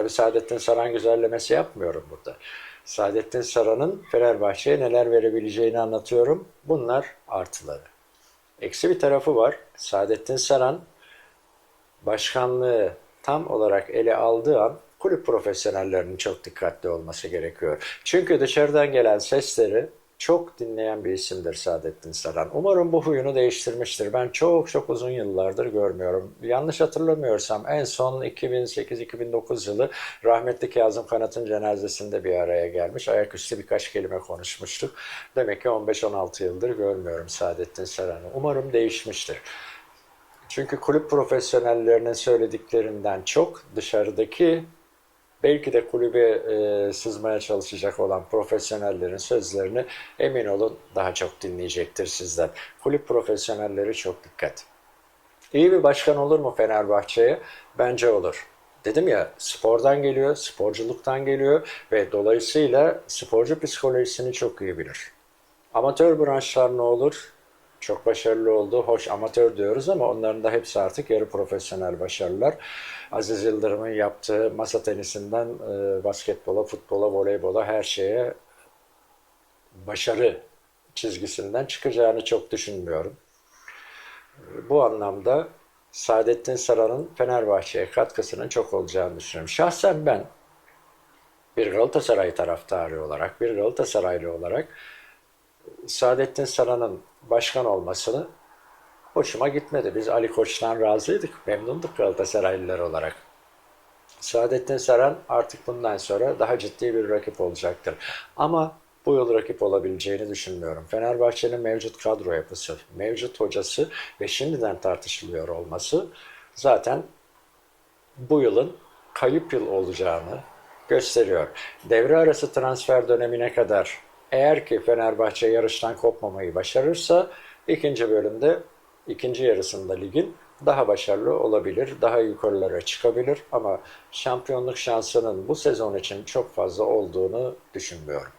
Tabii Saadettin Saran güzellemesi yapmıyorum burada. Saadettin Saran'ın Fenerbahçe'ye neler verebileceğini anlatıyorum. Bunlar artıları. Eksi bir tarafı var. Saadettin Saran başkanlığı tam olarak ele aldığı an kulüp profesyonellerinin çok dikkatli olması gerekiyor. Çünkü dışarıdan gelen sesleri çok dinleyen bir isimdir Saadettin Saran. Umarım bu huyunu değiştirmiştir. Ben çok çok uzun yıllardır görmüyorum. Yanlış hatırlamıyorsam en son 2008-2009 yılı rahmetli Kazım Kanat'ın cenazesinde bir araya gelmiş. Ayaküstü birkaç kelime konuşmuştuk. Demek ki 15-16 yıldır görmüyorum Saadettin Saran'ı. Umarım değişmiştir. Çünkü kulüp profesyonellerinin söylediklerinden çok dışarıdaki belki de kulübe e, sızmaya çalışacak olan profesyonellerin sözlerini emin olun daha çok dinleyecektir sizden. Kulüp profesyonelleri çok dikkat. İyi bir başkan olur mu Fenerbahçe'ye? Bence olur. Dedim ya spordan geliyor, sporculuktan geliyor ve dolayısıyla sporcu psikolojisini çok iyi bilir. Amatör branşlar ne olur? Çok başarılı oldu. Hoş amatör diyoruz ama onların da hepsi artık yarı profesyonel başarılar. Aziz Yıldırım'ın yaptığı masa tenisinden e, basketbola, futbola, voleybola her şeye başarı çizgisinden çıkacağını çok düşünmüyorum. Bu anlamda Saadettin Saran'ın Fenerbahçe'ye katkısının çok olacağını düşünüyorum. Şahsen ben bir Galatasaray taraftarı olarak, bir Galatasaraylı olarak Saadettin Saran'ın başkan olmasını hoşuma gitmedi. Biz Ali Koç'tan razıydık, memnunduk Galatasaraylılar olarak. Saadettin Saran artık bundan sonra daha ciddi bir rakip olacaktır. Ama bu yıl rakip olabileceğini düşünmüyorum. Fenerbahçe'nin mevcut kadro yapısı, mevcut hocası ve şimdiden tartışılıyor olması zaten bu yılın kayıp yıl olacağını gösteriyor. Devre arası transfer dönemine kadar eğer ki Fenerbahçe yarıştan kopmamayı başarırsa ikinci bölümde ikinci yarısında ligin daha başarılı olabilir, daha yukarılara çıkabilir ama şampiyonluk şansının bu sezon için çok fazla olduğunu düşünmüyorum.